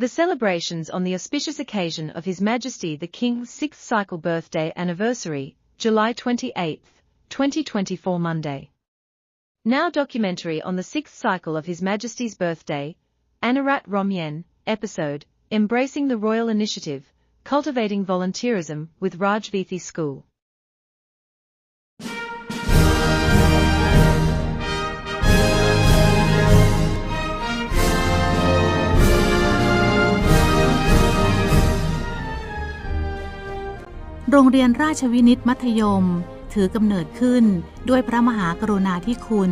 The celebrations on the auspicious occasion of His Majesty the King's sixth cycle birthday anniversary, July 28, 2024 Monday. Now documentary on the sixth cycle of His Majesty's birthday, Anarat Romyen, episode, Embracing the Royal Initiative, Cultivating Volunteerism with Rajvithi School. รงเรียนราชวินิตมัธยม ถือกำเนิดขึ้นด้วยพระมหากรุณาธิคุณ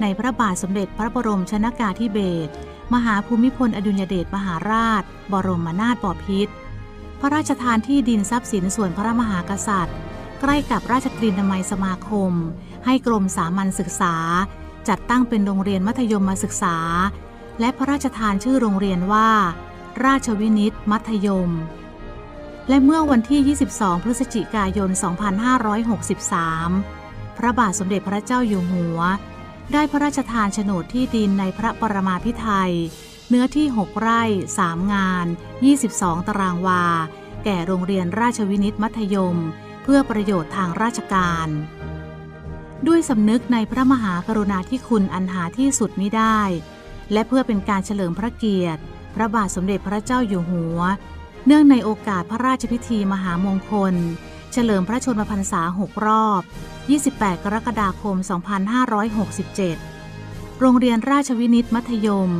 ในพระบาทสมเด็จพระบรมชนากาธิเบศรมหาภูมิพลอดุลยเดชมหาราช บรมนาถบพิตรพระราชทานที่ดินทรัพย์สินส่วนพระมหากษัตริย์ ใกล้กับราชตรีนามัยสมาคม ให้กรมสามัญศึกษา จัดตั้งเป็นโรงเรียนมัธยมมาศึกษา และพระราชทานชื่อโรงเรียนว่า ราชวินิตมัธยม และเมื่อวันที่ 22 พฤศจิกายน 2563 พระบาทสมเด็จพระเจ้าอยู่หัว ได้พระราชทานโฉนดที่ดินในพระปรมาภิไธยเนื้อที่ 6 ไร่ 3 งาน 22 ตารางวา แก่โรงเรียนราชวินิตมัธยม เพื่อประโยชน์ทางราชการ ด้วยสำนึกในพระมหากรุณาธิคุณอันหาที่สุดมิได้ และเพื่อเป็นการเฉลิมพระเกียรติ พระบาทสมเด็จพระเจ้าอยู่หัว เนื่องในโอกาสพระราชพิธีมหามงคล เฉลิมพระชนมพรรษา 6 รอบ 28 กรกฎาคม 2567 โรงเรียนราชวินิตมัธยม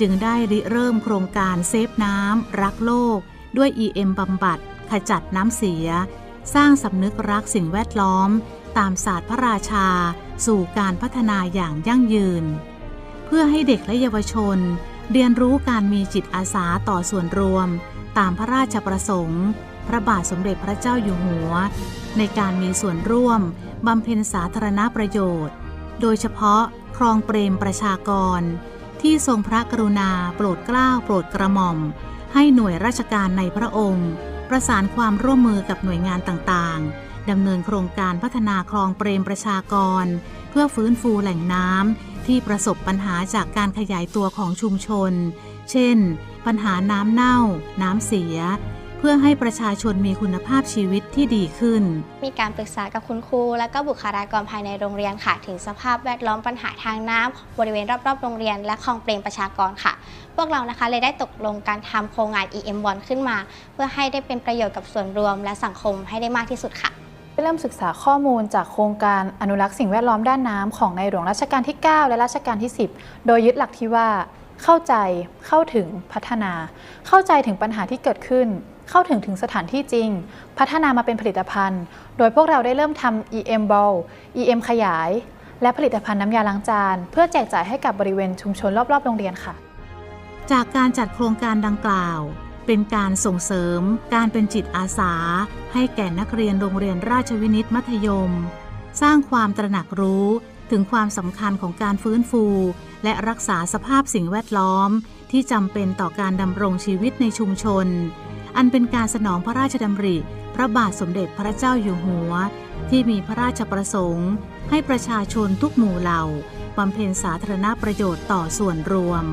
จึงได้ริเริ่มโครงการเซฟน้ำ รักโลก ด้วย EM บำบัด ขจัดน้ำเสีย สร้างสำนึกรักสิ่งแวดล้อม ตามศาสตร์พระราชา สู่การพัฒนาอย่างยั่งยืน เพื่อให้เด็กและเยาวชน เรียนรู้การมีจิตอาสาต่อส่วนรวม ตามพระราชประสงค์ พระบาทสมเด็จพระเจ้าอยู่หัว ในการมีส่วนร่วมบำเพ็ญสาธารณประโยชน์ โดยเฉพาะครองเปรมประชากร ที่ทรงพระกรุณาโปรดเกล้าโปรดกระหม่อม ให้หน่วยราชการในพระองค์ ประสานความร่วมมือกับหน่วยงานต่างๆดำเนินโครงการพัฒนาคลองเปรมประชากร เพื่อฟื้นฟูแหล่งน้ำ ที่ประสบปัญหาจากการขยายตัวของชุมชน เช่น ปัญหาน้ำเน่า น้ำเสีย เพื่อให้ประชาชนมีคุณภาพชีวิตที่ดีขึ้น มีการปรึกษากับคุณครู และก็บุคลากรภายในโรงเรียนค่ะ ถึงสภาพแวดล้อมปัญหาทางน้ำบริเวณรอบๆ โรงเรียน และคลองเปรมประชากรค่ะ พวกเรานะคะเลยได้ตกลงการทำโครงงาน EM บอลขึ้นมา เพื่อให้ได้เป็นประโยชน์กับส่วนรวม และสังคมให้ได้มากที่สุดค่ะ เริ่มศึกษาข้อมูลจากโครงการอนุรักษ์สิ่งแวดล้อมด้านน้ำของในหลวงรัชกาลที่ 9 และรัชกาลที่ 10 โดยยึดหลักที่ว่า เข้าใจ เข้าถึง พัฒนา เข้าใจถึงปัญหาที่เกิดขึ้น เข้าถึงถึงสถานที่จริง พัฒนามาเป็นผลิตภัณฑ์ โดยพวกเราได้เริ่มทำ EM Ball EM ขยาย และผลิตภัณฑ์น้ำยาล้างจาน เพื่อแจกจ่ายให้กับบริเวณชุมชนรอบๆ โรงเรียนค่ะ จากการจัดโครงการดังกล่าว เป็นการส่งเสริมการเป็นจิตอาสา ให้แก่นักเรียนโรงเรียนราชวินิตมัธยม สร้างความตระหนักรู้ถึงความสำคัญของการฟื้นฟู และรักษาสภาพสิ่งแวดล้อม ที่จำเป็นต่อการดำรงชีวิตในชุมชน อันเป็นการสนองพระราชดำริ พระบาทสมเด็จพระเจ้าอยู่หัว ที่มีพระราชประสงค์ ให้ประชาชนทุกหมู่เหล่าบำเพ็ญสาธารณประโยชน์ต่อส่วนรวม